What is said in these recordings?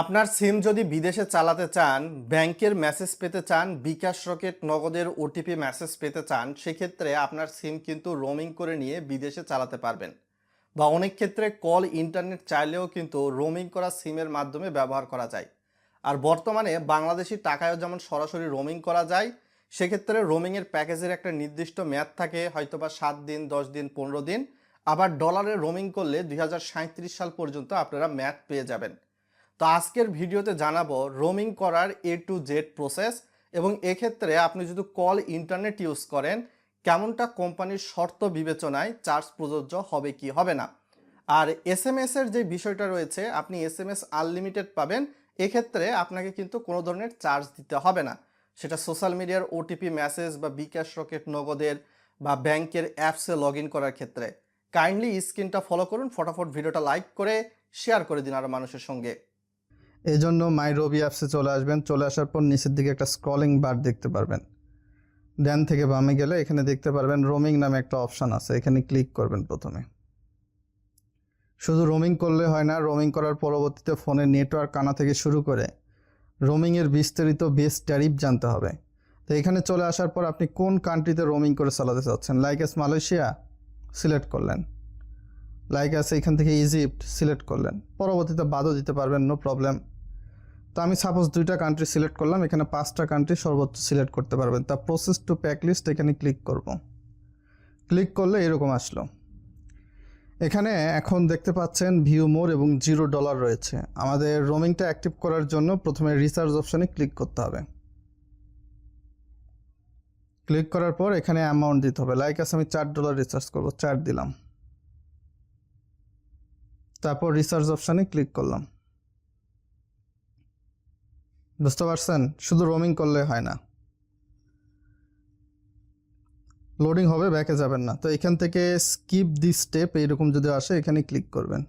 আপনার সিম যদি বিদেশে চালাতে চান, ব্যাংকের মেসেজ পেতে চান, বিকাশ রকেট নগদের ওটিপি মেসেজ পেতে চান, সেক্ষেত্রে আপনার সিম কিন্তু রোমিং করে নিয়ে বিদেশে চালাতে পারবেন। বা অনেক ক্ষেত্রে কল ইন্টারনেট চাইলেও কিন্তু রোমিং করা সিমের মাধ্যমে ব্যবহার করা যায়। আর বর্তমানে বাংলাদেশি টাকায়ও যেমন সরাসরি রোমিং করা যায়, সেক্ষেত্রে রোমিংয়ের প্যাকেজের একটা নির্দিষ্ট মেয়াদ থাকে, হয়তোবা সাত দিন, দশ দিন, পনেরো দিন। আবার ডলারে রোমিং করলে দু হাজার সাঁইত্রিশ সাল পর্যন্ত আপনারা মেয়াদ পেয়ে যাবেন। তো আজকের ভিডিওতে জানাব রোমিং করার এ টু জেড প্রসেস এবং এক্ষেত্রে আপনি যদি কল ইন্টারনেট ইউজ করেন, কেমনটা কোম্পানির শর্ত বিবেচনায় চার্জ প্রযোজ্য হবে কি হবে না? আর এস এম এর যে বিষয়টা রয়েছে, আপনি এস এম এস আনলিমিটেড পাবেন, এক্ষেত্রে আপনাকে কিন্তু কোনো ধরনের চার্জ দিতে হবে না। সেটা সোশ্যাল মিডিয়ার ওটিপি মেসেজ বা বিকাশ রকেট নগদের বা ব্যাংকের অ্যাপসে লগ করার ক্ষেত্রে। কাইন্ডলি স্ক্রিনটা ফলো করুন, ফটাফট ভিডিওটা লাইক করে শেয়ার করে দিন আরও মানুষের সঙ্গে। এই জন্য মাই রবি অ্যাপসে চলে আসবেন। চলে আসার পর নিচের দিকে একটা স্ক্রলিং বার দেখতে পারবেন। ডান থেকে বামে গেলে এখানে দেখতে পারবেন রোমিং নামে একটা অপশান আছে। এখানে ক্লিক করবেন প্রথমে। শুধু রোমিং করলে হয় না রোমিং করার পরবর্তীতে ফোনের নেটওয়ার্ক আনা থেকে শুরু করে রোমিংয়ের বিস্তারিত বেস ট্যারিফ জানতে হবে। তো এখানে চলে আসার পর আপনি কোন কান্ট্রিতে রোমিং করে চালাতে চাচ্ছেন? লাইক এস মালয়েশিয়া সিলেক্ট করলেন। লাইক এস এখান থেকে ইজিপ্ট সিলেক্ট করলেন। পরবর্তীতে বাদও দিতে পারবেন নো প্রবলেম তো আমি সাপোজ দুইটা কান্ট্রি সিলেক্ট করলাম, এখানে পাঁচটা কান্ট্রি সর্বোচ্চ সিলেক্ট করতে পারবেন। তা প্রসেস টু প্যাক লিস্ট এখানে ক্লিক করব। ক্লিক করলে এরকম আসলো। এখানে এখন দেখতে পাচ্ছেন ভিউ মোর এবং জিরো ডলার রয়েছে। আমাদের রোমিংটা অ্যাক্টিভ করার জন্য প্রথমে রিচার্জ অপশানে ক্লিক করতে হবে। ক্লিক করার পর এখানে অ্যামাউন্ট দিতে হবে। লাইক আছে, আমি চার ডলার রিচার্জ করব, চার দিলাম। তারপর রিচার্জ অপশানে ক্লিক করলাম। বুঝতে পারছেন? শুধু রোমিং করলে হয় না। লোডিং হবে ব্যাকে যাবেন না। তো এখান থেকে স্কিপ দি স্টেপ এইরকম যদি আসে, এখানে ক্লিক করবেন।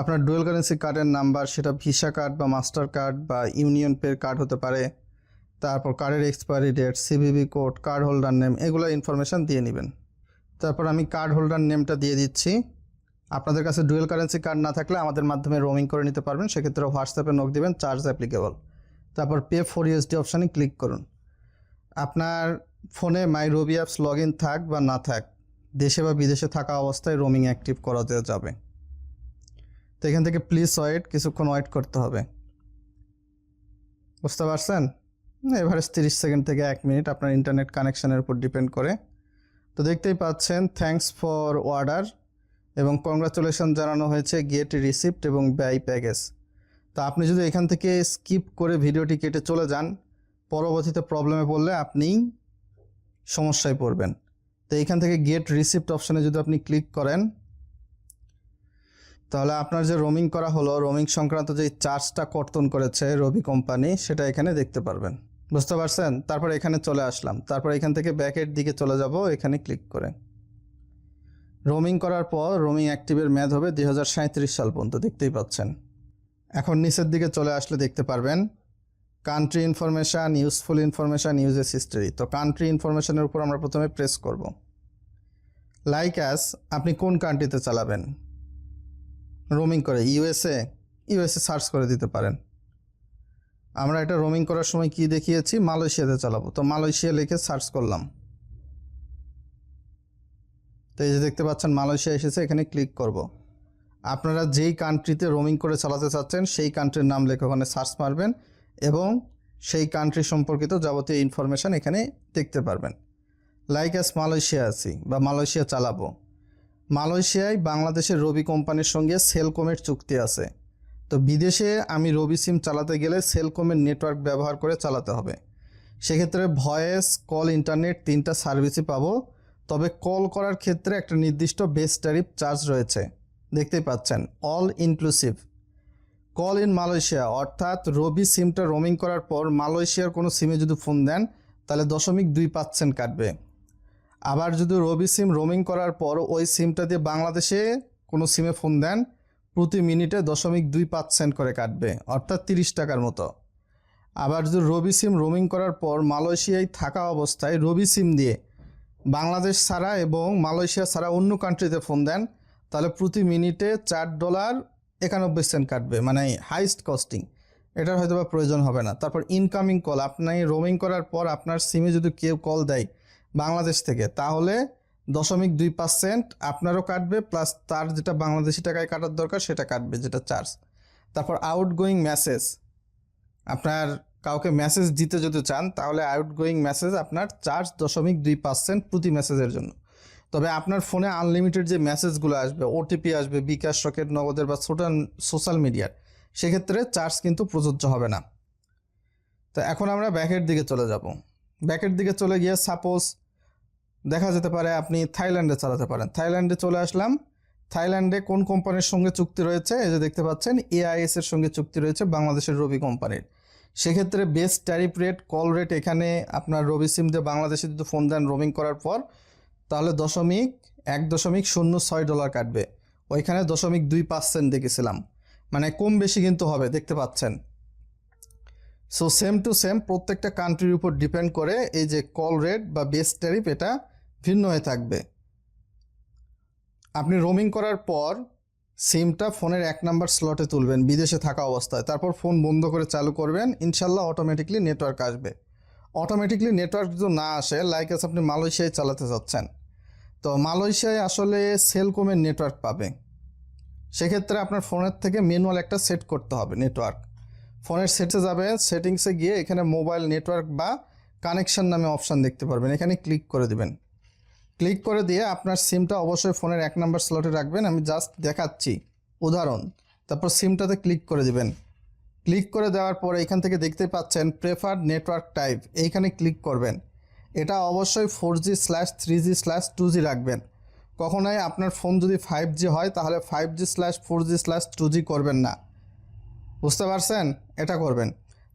আপনার ডুয়েল কারেন্সি কার্ডের নাম্বার সেটা ভিসা কার্ড বা মাস্টার কার্ড বা ইউনিয়ন পের কার্ড হতে পারে। তারপর কার্ডের expiry date CVV code card holder name এগুলো ইনফরমেশান দিয়ে নেবেন। তারপর আমি কার্ড হোল্ডার নেমটা দিয়ে দিচ্ছি। আপনাদের কাছে ডুয়েল কারেন্সি কার্ড না থাকলে আমাদের মাধ্যমে রোমিং করে নিতে পারবেন। সেক্ষেত্রে হোয়াটসঅ্যাপে নক দেবেন চার্জ অ্যাপ্লিকেবল তারপর পে ফোর ইউএসডি অপশানে ক্লিক করুন। আপনার ফোনে my Robi apps log in থাক বা না থাক, দেশে বা বিদেশে থাকা অবস্থায় রোমিং অ্যাক্টিভ করা দেওয়া যাবে। তো এখান থেকে প্লিজ ওয়েট কিছুক্ষণ ওয়েট করতে হবে। বুঝতে পারছেন? এভারেজ তিরিশ সেকেন্ড থেকে এক মিনিট আপনার ইন্টারনেট কানেকশানের উপর ডিপেন্ড করে। তো দেখতেই পাচ্ছেন থ্যাঙ্কস ফর অর্ডার এবং কংগ্রাচুলেশন জানানো হয়েছে গেট রিসিপ্ট এবং ব্যয় প্যাকেজ তো আপনি যদি এখান থেকে স্কিপ করে ভিডিওটি কেটে চলে যান, পরবর্তীতে প্রবলেমে পড়লে আপনি সমস্যায় পড়বেন। তো এখান থেকে গেট রিসিপ্ট অপশানে যদি আপনি ক্লিক করেন, তাহলে আপনার যে রোমিং করা হলো রোমিং সংক্রান্ত যে চার্জটা কর্তন করেছে রবি কোম্পানি সেটা এখানে দেখতে পারবেন। বুঝতে পারছেন? তারপর এখানে চলে আসলাম। তারপর এখান থেকে ব্যাকের দিকে চলে যাব, এখানে ক্লিক করে। রোমিং করার পর রোমিং অ্যাক্টিভের মেয়াদ হবে দু হাজার সাঁইত্রিশ সাল পর্যন্ত, দেখতেই পাচ্ছেন। এখন নিচের দিকে চলে আসলে দেখতে পারবেন country information useful information usages history তো কান্ট্রি ইনফরমেশানের উপর আমরা প্রথমে প্রেস করব। লাইক অ্যাস আপনি কোন কান্ট্রিতে চালাবেন? রোমিং করে ইউএসএ ইউএসএ সার্চ করে দিতে পারেন। আমরা এটা রোমিং করার সময় কি দেখিয়েছি? মালয়েশিয়াতে চালাবো। তো মালয়েশিয়া লিখে সার্চ করলাম। তো এই যে দেখতে পাচ্ছেন, মালয়েশিয়া এসেছে, এখানে ক্লিক করব। আপনারা যেই কান্ট্রিতে রোমিং করে চালাতে চাচ্ছেন, সেই কান্ট্রির নাম লেখা ওখানে সার্চ মারবেন এবং সেই কান্ট্রি সম্পর্কিত যাবতীয় ইনফরমেশান এখানে দেখতে পারবেন। লাইক অ্যাস মালয়েশিয়া আছি বা মালয়েশিয়া চালাবো। মালয়েশিয়ায় বাংলাদেশের রবি কোম্পানির সঙ্গে সেলকমের চুক্তি আছে। তো বিদেশে আমি রবি সিম চালাতে গেলে সেলকমের নেটওয়ার্ক ব্যবহার করে চালাতে হবে। সেক্ষেত্রে ভয়েস কল ইন্টারনেট তিনটা সার্ভিসই পাবো। তবে কল করার ক্ষেত্রে একটা নির্দিষ্ট বেস ট্যারিফ চার্জ রয়েছে। দেখতেই পাচ্ছেন, all inclusive. Call in Malaysia, অর্থাৎ রবি সিমটা রোমিং করার পর মালয়েশিয়ার কোনো সিমে যদি ফোন দেন, তাহলে দশমিক দুই পার্সেন্ট কাটবে। আবার যদি রবি সিম রোমিং করার পর ওই সিমটা দিয়ে বাংলাদেশে কোনো সিমে ফোন দেন, প্রতি মিনিটে দশমিক দুই পার্সেন্ট করে কাটবে, অর্থাৎ তিরিশ টাকার মতো। আবার যদি রবি সিম রোমিং করার পর মালয়েশিয়ায় থাকা অবস্থায় রবি সিম দিয়ে বাংলাদেশ ছাড়া এবং মালয়েশিয়া ছাড়া অন্য কান্ট্রিতে ফোন দেন, তাহলে প্রতি মিনিটে চার ডলার একানব্বই সেন্ট কাটবে মানে হাইস্ট কস্টিং এটার হয়তো বা প্রয়োজন হবে না। তারপর ইনকামিং কল আপনি রোমিং করার পর আপনার সিমে যদি কেউ কল দেয় বাংলাদেশ থেকে, তাহলে দশমিক দুই পার্সেন্ট আপনারও কাটবে প্লাস তার যেটা বাংলাদেশি টাকায় কাটার দরকার, সেটা কাটবে, যেটা চার্জ তারপর আউটগোয়িং মেসেজ আপনার কাউকে মেসেজ দিতে যদি চান, তাহলে আউট গোয়িং মেসেজ আপনার চার্জ দশমিক দুই পার্সেন্ট প্রতি মেসেজের জন্য। তবে আপনার ফোনে আনলিমিটেড যে মেসেজগুলো আসবে ওটিপি আসবে, বিকাশ রকেট, নগদের বা সোটান সোশ্যাল মিডিয়ার সেক্ষেত্রে চার্জ কিন্তু প্রযোজ্য হবে না। তো এখন আমরা ব্যাকের দিকে চলে যাব। ব্যাকের দিকে চলে গিয়ে সাপোজ দেখা যেতে পারে আপনি থাইল্যান্ডে চালাতে পারেন। থাইল্যান্ডে চলে আসলাম। থাইল্যান্ডে কোন কোম্পানির সঙ্গে চুক্তি রয়েছে? এই যে দেখতে পাচ্ছেন এআইএস এর সঙ্গে চুক্তি রয়েছে বাংলাদেশের রবি কোম্পানির সেক্ষেত্রে best tariff rate call rate এখানে আপনার রবি সিম দিয়ে বাংলাদেশে যদি ফোন দেন রোমিং করার পর, তাহলে দশমিক এক দশমিক শূন্য ছয় ডলার কাটবে। ওইখানে দশমিক দুই পার্সেন্ট দেখেছিলাম। মানে কম বেশি কিন্তু হবে, দেখতে পাচ্ছেন। সো সেম টু সেম প্রত্যেকটা কান্ট্রির উপর ডিপেন্ড করে এই যে কল রেট বা বেস ট্যারিফ এটা ভিন্ন হয়ে থাকবে। আপনি রোমিং করার পর সিমটা ফোনের এক নাম্বার স্লটে তুলবেন, বিদেশে থাকা অবস্থায়। তারপর ফোন বন্ধ করে চালু করবেন, ইনশাল্লাহ অটোমেটিকলি নেটওয়ার্ক আসবে। অটোমেটিকলি নেটওয়ার্ক যদি না আসে লাইক এস আপনি মালয়েশিয়ায় চালাতে যাচ্ছেন। তো মালয়েশিয়ায় আসলে সেলকমের নেটওয়ার্ক পাবে। সেক্ষেত্রে আপনার ফোনের থেকে ম্যানুয়াল একটা সেট করতে হবে নেটওয়ার্ক ফোনের সেটে যাবে সেটিংসে গিয়ে এখানে মোবাইল নেটওয়ার্ক বা কানেকশন নামে অপশান দেখতে পারবেন। এখানে ক্লিক করে দিবেন। ক্লিক করে দিয়ে আপনার সিমটা অবশ্যই ফোনের এক নাম্বার স্লটে রাখবেন। আমি জাস্ট দেখাচ্ছি। উদাহরণ, তারপর সিমটাতে ক্লিক করে দিবেন। ক্লিক করে দেওয়ার পরে এখান থেকে দেখতে পাচ্ছেন প্রেফার্ড নেটওয়ার্ক টাইপ এইখানে ক্লিক করবেন। এটা অবশ্যই four G slash three G slash two G রাখবেন। কখনোই আপনার ফোন যদি ফাইভ জি হয়, তাহলে five G slash four G slash two G করবেন না। বুঝতে পারছেন? এটা করবেন।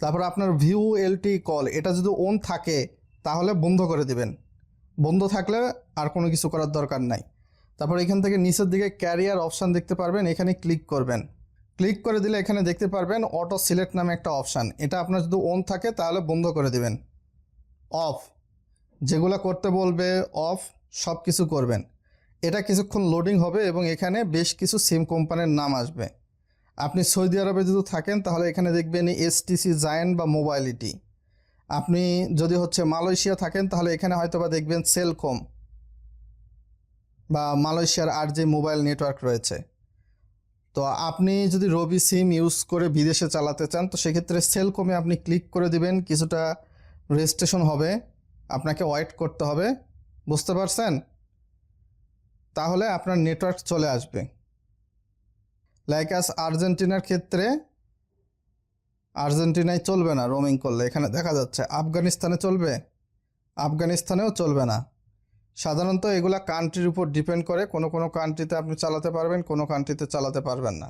তারপর আপনার ভিউ এলটি কল এটা যদি অন থাকে, তাহলে বন্ধ করে দিবেন। বন্ধ থাকলে আর কোনো কিছু করার দরকার নাই। তারপর এখান থেকে নিচের দিকে ক্যারিয়ার অপশান দেখতে পারবেন, এখানে ক্লিক করবেন। ক্লিক করে দিলে এখানে দেখতে পারবেন অটো সিলেক্ট নামে একটা অপশান। এটা আপনার যদি অন থাকে তাহলে বন্ধ করে দিবেন। অফ। যেগুলো করতে বলবে, অফ সব কিছু করবেন। এটা কিছুক্ষণ লোডিং হবে এবং এখানে বেশ কিছু সিম কোম্পানির নাম আসবে। আপনি সৌদি আরবে যদি থাকেন তাহলে এখানে দেখবেন এসটিসি জায়েন্ট বা মোবাইলিটি আপনি যদি হচ্ছে মালয়েশিয়া থাকেন, তাহলে এখানে হয়তো বা দেখবেন সেলকম বা মালয়েশিয়ার আর যে মোবাইল নেটওয়ার্ক রয়েছে। তো আপনি যদি রবি সিম ইউজ করে বিদেশে চালাতে চান, তো সেক্ষেত্রে সেলকমে আপনি ক্লিক করে দিবেন, কিছুটা রেজিস্ট্রেশন হবে, আপনাকে ওয়েট করতে হবে। বুঝতে পারছেন? তাহলে আপনার নেটওয়ার্ক চলে আসবে। লাইক আস আর্জেন্টিনার ক্ষেত্রে আর্জেন্টিনায় চলবে না রোমিং করলে, এখানে দেখা যাচ্ছে। আফগানিস্তানে চলবে? আফগানিস্তানেও চলবে না। সাধারণত এগুলা কান্ট্রির উপর ডিপেন্ড করে, কোনো কোনো কান্ট্রিতে আপনি চালাতে পারবেন, কোনো কান্ট্রিতে চালাতে পারবেন না।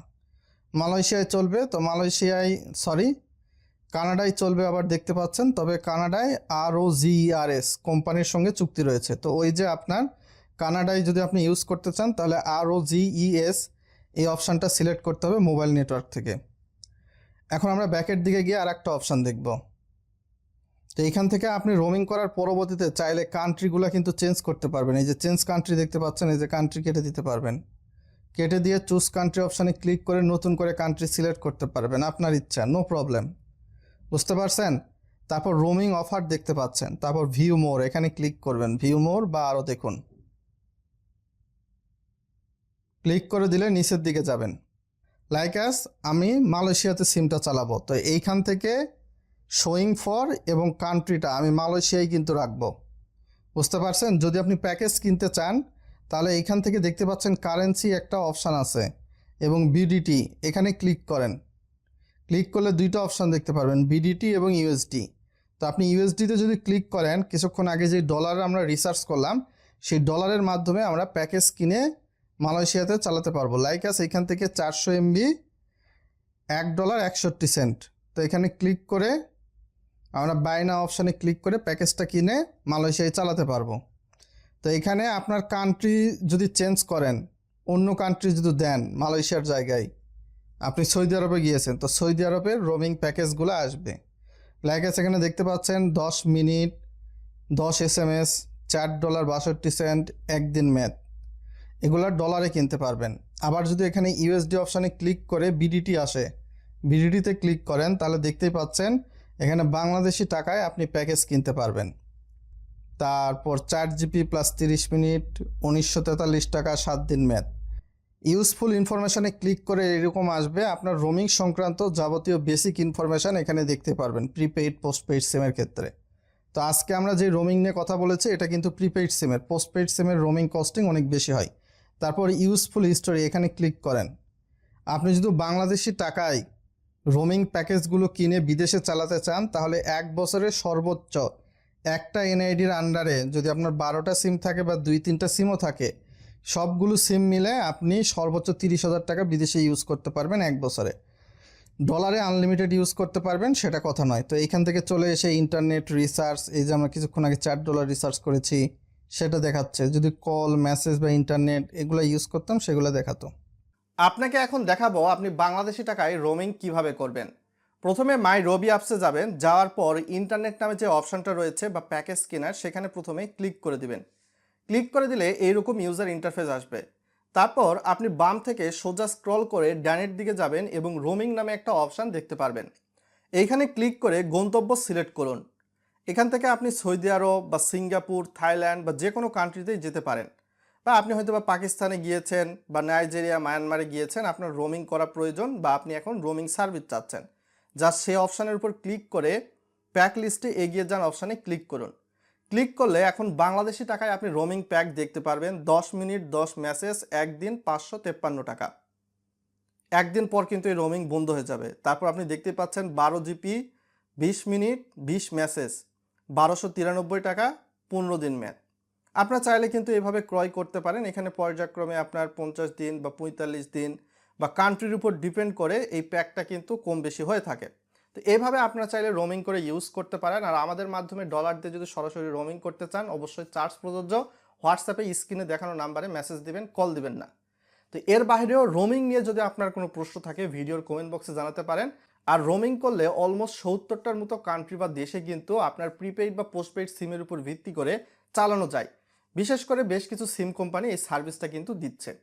মালয়েশিয়ায় চলবে, তো মালয়েশিয়ায় সরি কানাডায় চলবে আবার দেখতে পাচ্ছেন, তবে কানাডায় আর ও জিইআরএস কোম্পানির সঙ্গে চুক্তি রয়েছে। তো ওই যে আপনার, কানাডায় যদি আপনি ইউজ করতে চান, তাহলে আর ও জিইএস এই অপশানটা সিলেক্ট করতে হবে মোবাইল নেটওয়ার্ক থেকে। এখন আমরা ব্যাকের দিকে গিয়ে আর একটা অপশান দেখব। তো এইখান থেকে আপনি রোমিং করার পরবর্তীতে চাইলে কান্ট্রিগুলো কিন্তু চেঞ্জ করতে পারবেন। এই যে চেঞ্জ কান্ট্রি দেখতে পাচ্ছেন, এই যে কান্ট্রি কেটে দিতে পারবেন। কেটে দিয়ে চুজ কান্ট্রি অপশানে ক্লিক করে নতুন করে কান্ট্রি সিলেক্ট করতে পারবেন, আপনার ইচ্ছা নো প্রবলেম বুঝতে পারছেন? তারপর রোমিং অফার দেখতে পাচ্ছেন, তারপর ভিউ মোর এখানে ক্লিক করবেন ভিউ মোর বা আরও দেখুন। ক্লিক করে দিলে নিচের দিকে যাবেন। লাইক অ্যাস আমি মালয়েশিয়াতে সিমটা চালাবো। তো এইখান থেকে শোয়িং ফর এবং কান্ট্রিটা আমি মালয়েশিয়ায় কিন্তু রাখব। বুঝতে পারছেন? যদি আপনি প্যাকেজ কিনতে চান, তাহলে এইখান থেকে দেখতে পাচ্ছেন কারেন্সি একটা অপশান আছে এবং বিডিটি এখানে ক্লিক করেন। ক্লিক করলে দুইটা অপশান দেখতে পারবেন বিডিটি এবং ইউএসডি তো আপনি ইউএসডিতে যদি ক্লিক করেন, কিছুক্ষণ আগে যে ডলার আমরা রিসার্চ করলাম, সেই ডলারের মাধ্যমে আমরা প্যাকেজ কিনে মালয়েশিয়াতে চালাতে পারব। লাইক আস এখান থেকে চারশো এমবি এক ডলার একষট্টি সেন্ট তো এখানে ক্লিক করে আমরা বাইনা অপশানে ক্লিক করে প্যাকেজটা কিনে মালয়েশিয়ায় চালাতে পারব। তো এখানে আপনার কান্ট্রি যদি চেঞ্জ করেন, অন্য কান্ট্রি যদি দেন মালয়েশিয়ার জায়গায়, আপনি সৌদি আরবে গিয়েছেন, তো সৌদি আরবের রোমিং প্যাকেজগুলো আসবে। লাইক আছে এখানে দেখতে পাচ্ছেন দশ মিনিট, দশ এস এম এস চার ডলার বাষট্টি সেন্ট একদিন ম্যাথ এগুলো ডলারে কিনতে পারবেন। আবার যদি এখানে ইউএসডি অপশানে ক্লিক করে বিডিটি আসে বিডিটিতে ক্লিক করেন, তাহলে দেখতেই পাচ্ছেন এখানে বাংলাদেশি টাকায় আপনি প্যাকেজ কিনতে পারবেন। তারপর চার জিবি প্লাস তিরিশ মিনিট, উনিশশো তেতাল্লিশ টাকা, সাত দিন ম্যাথ ইউজফুল ইনফরমেশানে ক্লিক করে এরকম আসবে, আপনার রোমিং সংক্রান্ত যাবতীয় বেসিক ইনফরমেশান এখানে দেখতে পারবেন প্রিপেইড পোস্টপেইড সিমের ক্ষেত্রে। তো আজকে আমরা যে রোমিং নিয়ে কথা বলেছি, এটা কিন্তু প্রিপেইড সিমের পোস্টপেইড সিমের রোমিং কস্টিং অনেক বেশি হয়। তারপর ইউজফুল হিস্টোরি এখানে ক্লিক করেন। আপনি যদি বাংলাদেশি টাকায় রোমিং প্যাকেজগুলো কিনে বিদেশে চালাতে চান, তাহলে এক বছরের সর্বোচ্চ একটা এনআইডির আন্ডারে যদি আপনার বারোটা সিম থাকে বা দুই তিনটা সিমও থাকে, সবগুলো সিম মিলে আপনি সর্বোচ্চ তিরিশ হাজার টাকা বিদেশে ইউজ করতে পারবেন এক বছরে। ডলারে আনলিমিটেড ইউজ করতে পারবেন, সেটা কথা নয়। তো এইখান থেকে চলে এসে ইন্টারনেট রিসার্চ এই যে আমরা কিছুক্ষণ আগে চার ডলার রিসার্চ করেছি সেটা দেখাচ্ছে। যদি কল, মেসেজ বা ইন্টারনেট এগুলো ইউজ করতাম, সেগুলো দেখাতো। আপনাকে এখন দেখাবো আপনি বাংলাদেশি টাকায় রোমিং কীভাবে করবেন। প্রথমে মাই রবি অ্যাপসে যাবেন, যাওয়ার পর ইন্টারনেট নামে যে অপশানটা রয়েছে বা প্যাকেজ কেনার, সেখানে প্রথমে ক্লিক করে দিবেন। ক্লিক করে দিলে এইরকম ইউজার ইন্টারফেস আসবে। তারপর আপনি বাম থেকে সোজা স্ক্রল করে ডানের দিকে যাবেন এবং রোমিং নামে একটা অপশান দেখতে পারবেন। এইখানে ক্লিক করে গন্তব্য সিলেক্ট করুন। এখান থেকে আপনি সৌদি আরব বা সিঙ্গাপুর, থাইল্যান্ড বা যে কোনো কান্ট্রিতেই যেতে পারেন। বা আপনি হয়তো বা পাকিস্তানে গিয়েছেন বা নাইজেরিয়া, মায়ানমারে গিয়েছেন, আপনার রোমিং করা প্রয়োজন বা আপনি এখন রোমিং সার্ভিস চাচ্ছেন। যা সে অপশানের উপর ক্লিক করে প্যাক লিস্টে এগিয়ে যান অপশানে ক্লিক করুন। ক্লিক করলে এখন বাংলাদেশি টাকায় আপনি রোমিং প্যাক দেখতে পারবেন। দশ মিনিট, দশ মেসেজ একদিন পাঁচশো তেপ্পান্ন টাকা। একদিন পর কিন্তু এই রোমিং বন্ধ হয়ে যাবে। তারপর আপনি দেখতে পাচ্ছেন বারো জিপি বিশ মিনিট, বিশ মেসেজ বারোশো তিরানব্বই টাকা পনেরো দিন ম্যাথ আপনার চাইলে কিন্তু এভাবে ক্রয় করতে পারেন। এখানে পর্যায়ক্রমে আপনার পঞ্চাশ দিন বা পঁয়তাল্লিশ দিন বা কান্ট্রির উপর ডিপেন্ড করে এই প্যাকটা কিন্তু কম বেশি হয়ে থাকে। তো এভাবে আপনারা চাইলে রোমিং করে ইউজ করতে পারেন। আর আমাদের মাধ্যমে ডলার দিয়ে যদি সরাসরি রোমিং করতে চান, অবশ্যই চার্জ প্রযোজ্য। হোয়াটসঅ্যাপে স্ক্রিনে দেখানো নাম্বারে মেসেজ দিবেন কল দিবেন না। তো এর বাইরেও রোমিং নিয়ে যদি আপনার কোনো প্রশ্ন থাকে ভিডিওর কমেন্ট বক্সে জানাতে পারেন। আর রোমিং করলে অলমোস্ট সত্তরটার মতো কান্ট্রি বা দেশে কিন্তু আপনার প্রিপেইড বা পোস্টপেইড সিমের উপর ভিত্তি করে চালানো যায়। বিশেষ করে বেশ কিছু সিম কোম্পানি এই সার্ভিসটা কিন্তু দিচ্ছে।